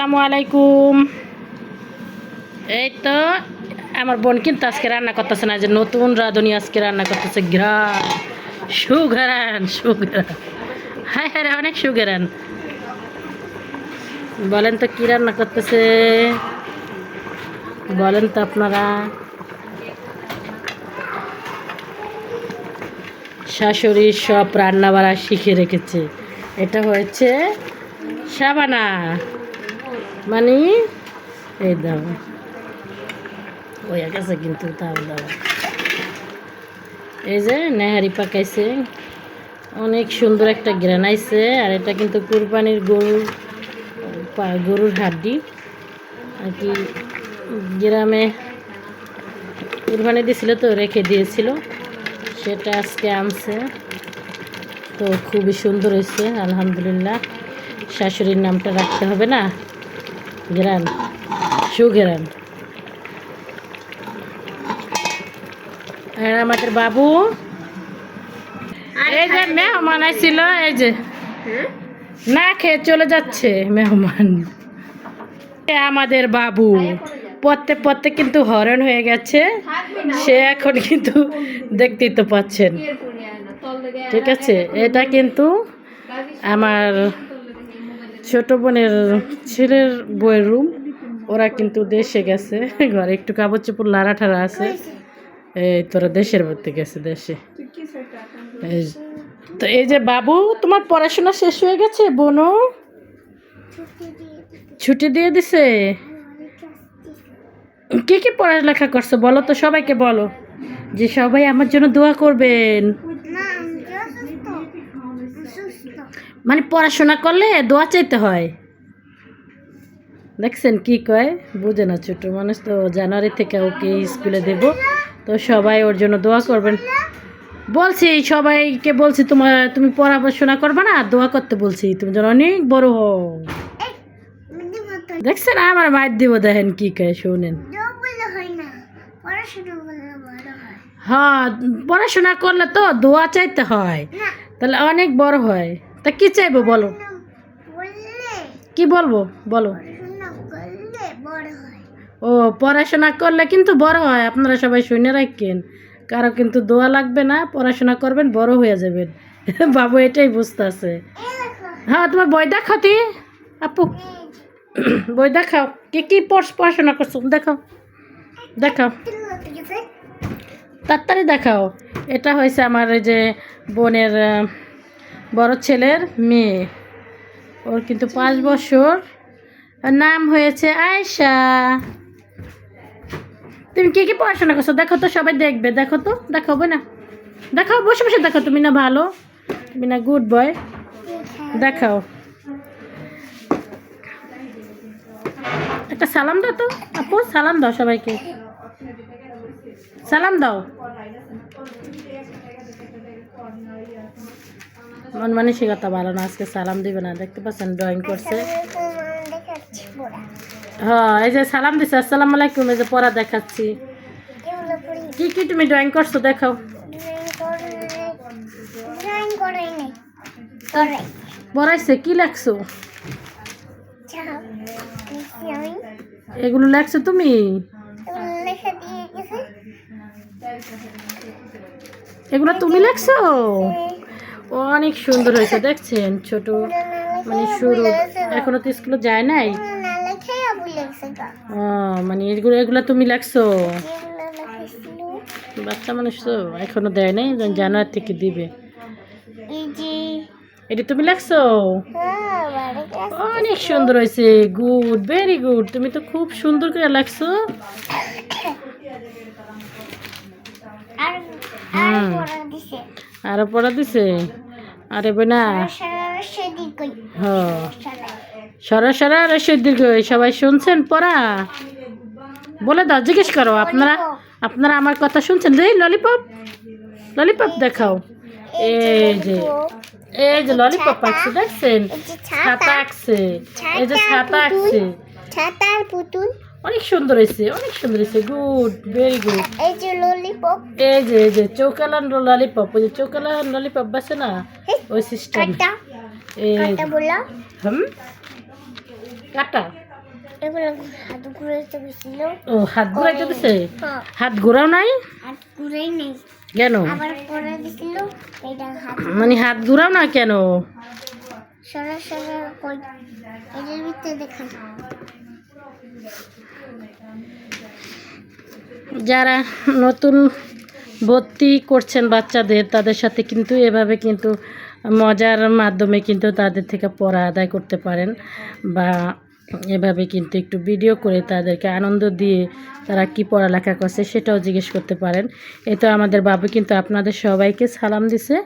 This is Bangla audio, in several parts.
আসসালামু আলাইকুম। এই তো আমার বোন কিন্তু আজকে রান্না করতেছে না যে নতুন রাঁধুনি আজকে রান্না করতেছে, ঘ্রাণ সুঘরান সুঘরান হায় হায় অনেক সুঘরান বলেন তো কি রান্না করতেছে? বলেন তো আপনারা। শাশুড়ি সব রান্না বাড়া শিখে রেখেছে। এটা হয়েছে সাবানা। মানে এই দাও। ওই গেছে কিন্তু তাও দাও। এই যে নেহারি পাকাইছে। অনেক সুন্দর একটা গ্রান আর এটা কিন্তু কুরবানির গরুর গরুর হাড্ডি। আর কি গ্রামে কুরবানি দিয়েছিল তো, রেখে দিয়েছিল। সেটা আজকে আনছে। তো খুবই সুন্দর হয়েছে আলহামদুলিল্লাহ। শাশুড়ির নামটা রাখতে হবে না? গ্রান সুগ্রান আর আমাদের বাবু? এই যে মেহমান আইছিল এই যে। না খেয়ে চলে যাচ্ছে মেহমান। এ আমাদের বাবু। পড়তে পড়তে কিন্তু হরণ হয়ে গেছে। সে এখন কিন্তু দেখতেই তো পাচ্ছেন। ঠিক আছে এটা কিন্তু আমার ছোট বোনের ছেলের বইয়ের রুম ওরা কিন্তু দেশে গেছে, ঘরে একটু কাপড় চোপড় লাড়া ঠাড়া আছে। এই তোরা দেশের মধ্যে গেছে, দেশে। তো এই যে বাবু, তোমার পড়াশোনা শেষ হয়ে গেছে? বোনো ছুটি দিয়ে দিছে? কি কি পড়ালেখা করছ? বলো তো সবাইকে বলো। যে সবাই আমার জন্য দোয়া করবেন না আমি তো অসুস্থ অসুস্থ মানে পড়াশোনা করলে দোয়া চাইতে হয়। দেখছেন কি কয়? বুঝে না ছোট মানুষ তো জানুয়ারি থেকে ওকে স্কুলে দেব। তো সবাই ওর জন্য দোয়া করবেন। বলছি সবাইকে বলছি তোমার তুমি পড়াশোনা করবে না দোয়া করতে বলছি তুমি যেন অনেক বড় হও। দেখছেন আমার মায়ের দিব দেখেন কি কয় শোনেন। হ্যাঁ পড়াশোনা করলে তো দোয়া চাইতে হয়। তাহলে অনেক বড় হয়। তা কি চাইব বলো? কি বলব? বলো। ও, পড়াশোনা করলে কিন্তু বড় হয়, আপনারা সবাই শুনে রাখেন। কারও কিন্তু দোয়া লাগবে না, পড়াশোনা করবেন, বড় হয়ে যাবেন। বাবু এটাই বুঝতে আছে হ্যাঁ তোমার বই দেখাও তুই আপু। বই দেখাও। কি কি পড়- পড়াশোনা করছ? দেখাও। দেখাও। তাড়াতাড়ি দেখাও। এটা হয়েছে আমার যে বোনের বড় ছেলের মেয়ে। ওর কিন্তু পাঁচ বছর। নাম হয়েছে আয়শা। তুমি কি কি পড়াশোনা করছ? দেখো তো, সবাই দেখবে। দেখো তো দেখাবো না দেখাও বসে বসে দেখো, তুমি না ভালো, তুমি না গুড বয় দেখাও। একটা সালাম দাও তো। আপু, সালাম দাও সবাইকে। সালাম দাও। মন মানসিকতা ভালো না, আজকে সালাম দিবে না। দেখতে পাচ্ছেন ড্রয়িং করছে। হ্যাঁ এই যে সালাম দিছে, আসসালামু আলাইকুম, এই যে পড়া দেখাচ্ছি। কি কি তুমি ড্রয়িং করছ দেখাও পড়াইছে, কি লেখছো? এগুলো লেখছো তুমি? এগুলো তুমি লেখছো? অনেক সুন্দর হয়েছে দেখছেন? ছোট মানে শুরু এখনও তো স্কুলে যায় নাই? ও মানে এগুলো এগুলো তুমি লাগছো বাচ্চা মানুষ তো এখনও দেয় নাই জানুয়ারি থেকে দিবে। এটা তুমি ক্লাস অনেক সুন্দর হয়েছে। গুড ভেরি গুড তুমি তো খুব সুন্দর করে লেখছো। আর। পড়া দিছে? আরও বোনা। সারা কই সরা রসের দীর্ঘ সবাই শুনছেন? পড়া। বলে দাও জিজ্ঞেস করো আপনারা আপনারা আমার কথা শুনছেন? রে ললিপপ ললিপপ দেখাও। এই যে এই যে ললিপপ আঁকছে দেখছেন? ছাতা। ছাতা আঁকছে এই যে ছাতা আঁকছে ছাতার পুতুল। অনেক সুন্দর হয়েছে অনেক সুন্দর হয়েছে। গুড ভেরি গুড এই যে ললিপপ এই যে এই যে চৌকালান ললিপপ ওই যে চৌকালান ললিপপ বাসে না? ওই সিস্টেম কাটা। এই কাটা বলা? হুম? কাটা? ও হাত ঘুরাইতে দিছে? হাত ঘোরাও নাই? কেন? মানে হাত ঘুরাও না কেন? সরা সরা এটার ভিতরে দেখান। যারা নতুন ভর্তি করছেন বাচ্চাদের, তাদের সাথে কিন্তু এভাবে কিন্তু মজার মাধ্যমে কিন্তু তাদের থেকে পড়া আদায় করতে পারেন বা এভাবে কিন্তু একটু ভিডিও করে তাদেরকে আনন্দ দিয়ে তারা কি পড়ালেখা করছে সেটাও জিজ্ঞেস করতে পারেন। এই তো আমাদের বাবু কিন্তু আপনাদের সবাইকে সালাম দিছে,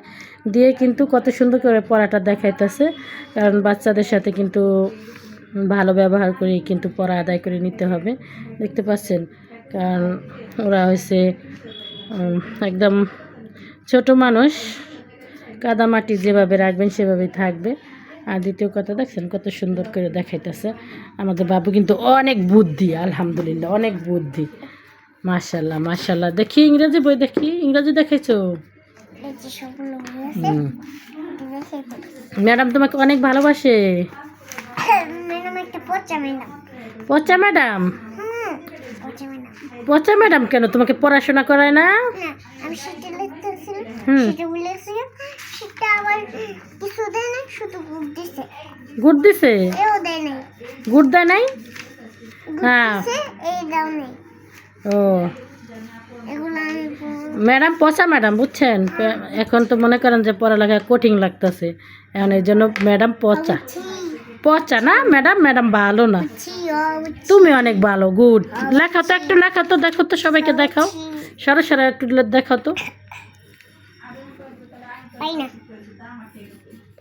দিয়ে কিন্তু কত সুন্দর করে পড়াটা দেখাইতেছে, কারণ বাচ্চাদের সাথে কিন্তু ভালো ব্যবহার করেই কিন্তু পড়া আদায় করে নিতে হবে। দেখতে পাচ্ছেন কারণ ওরা হয়েছে একদম ছোট মানুষ কাদামাটি যেভাবে রাখবেন সেভাবেই থাকবে। আর দ্বিতীয় কথা দেখছেন কত সুন্দর করে দেখাইতেছে। আমাদের বাবু কিন্তু অনেক বুদ্ধি আলহামদুলিল্লাহ অনেক বুদ্ধি। মাশাল্লাহ মাশাল্লাহ দেখি ইংরেজি বই দেখি ইংরেজি দেখাইছো? এই যে সবগুলো হয়ে আছে হুম। দেখে ম্যাডাম তোমাকে অনেক ভালোবাসে। পচা ম্যাডাম। পচা ম্যাডাম? কেন? তোমাকে পড়াশোনা করায় না? না আমি সেটা লিখতেছিলাম সেটা বলেছিলাম সেটা আবার কিছু দেয় না শুধু গুড দিছে। গুড দিছে? এও দেয় নাই। গুড দেয় নাই? হ্যাঁ। এই দাও নেই। ও। ম্যাডাম পচা ম্যাডাম বুঝছেন? এখন তো মনে করেন যে পড়ালেখা কঠিন লাগতেছে। এখন এই জন্য ম্যাডাম পচা। ছি, পচা না? ম্যাডাম ম্যাডাম ভালো না। তুমি অনেক ভালো গুড। লেখা তো একটু লেখা তো দেখো তো সবাইকে দেখাও। সরা সরা একটু দেখাও তো।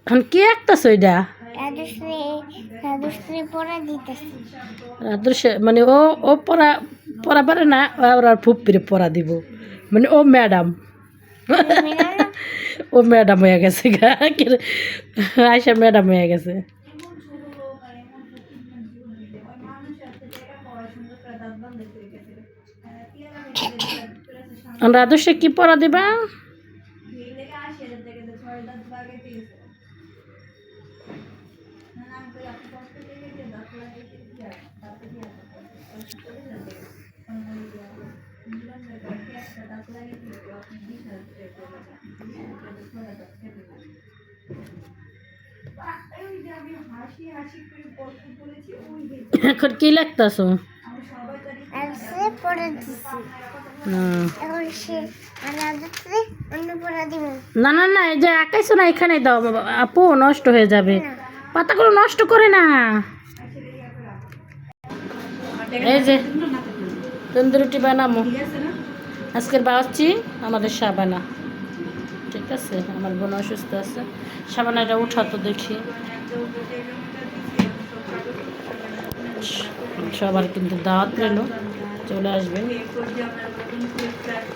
এখন কি দিতেছি আদর্শ মানে ও ও পড়া পড়া পারে না ওর আর ফুপিরে পড়া দিব। মানে ও ম্যাডাম। ও ম্যাডাম? হয়ে গেছে আয়সা ম্যাডাম হয়ে গেছে। আমরা আদর্শে কি পড়া দিবা? এখন কি লাগতাছ রাজশ্রী না না না, এই যে আঁকাইছো না এখানে দাও আপু, নষ্ট হয়ে যাবে। পাতাগুলো নষ্ট করে না। এই যে তন্দুরুটি বানামো আজকের বাচ্চি আমাদের সাবানা। ঠিক আছে? আমার বোন অসুস্থ আছে। সাবানাটা উঠাতো দেখি। সবার কিন্তু দাওয়াত পেল চলে আসবেন। incrustar